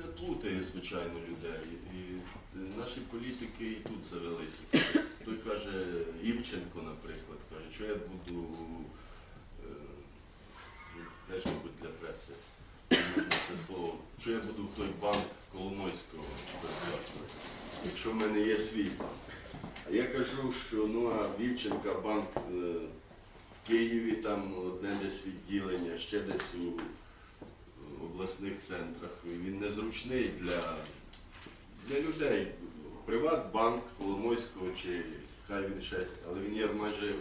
Це плутає, звичайно, людей. І наші політики і тут завелися. Той каже, Івченко, наприклад, каже, що я буду е, теж, мабуть, для преси. Це слово, що я буду в той банк Коломойського якщо в мене є свій банк. А я кажу, що ну а Вівченка банк е, в Києві там одне десь відділення, ще десь у обласних центрах. Він незручний для, для людей. Приватбанк Коломойського чи хай він ще, але він є майже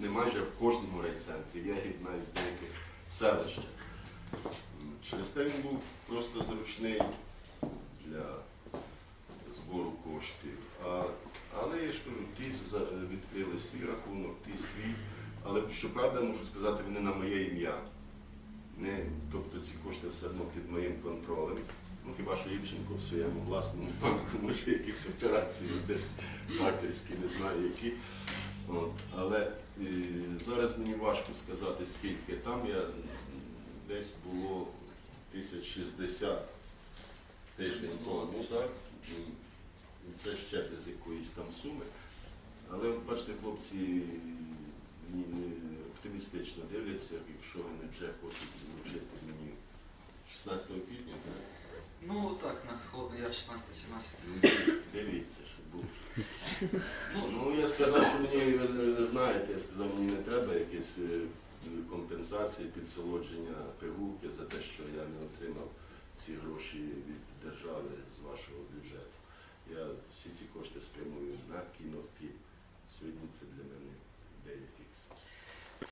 не майже в кожному райцентрі, є навіть в деяких селищах. Через те він був просто зручний для збору коштів. А, але я ж кажу, ті відкрили свій рахунок, ті свій. Але щоправда, можу сказати, вони на моє ім'я. Не, тобто ці кошти все одно під моїм контролем. Ну хіба що Івченко в своєму власному банку може якісь операції де хакерські, не знаю які. От. Але е, зараз мені важко сказати, скільки там я десь було 1060 тиждень тому, так? І це ще без якоїсь там суми. Але от бачите, хлопці оптимістично дивляться, якщо вони вже хочуть вручити мені 16 квітня, так? Ну так, на Холодний Яр 16-17. Ну, Дивіться, що буде. Ну, я сказав, що мені, ви, ви знаєте, я сказав, мені не треба якісь е, компенсації, підсолодження пигулки за те, що я не отримав ці гроші від держави з вашого бюджету. Я всі ці кошти спрямую на кінофільм. Сьогодні це для мене ідея фікс.